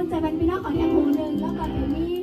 มุ่นใจบรรพีนอกของแองหงหนึ่งแล้วก็ถึงนี้